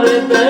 তোমার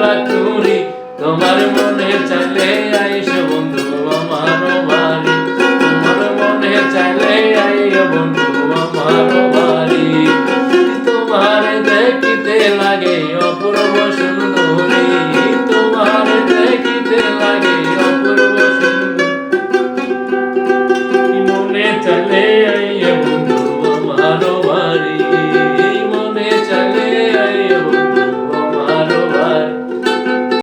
মন করলা তোমার মনে চলে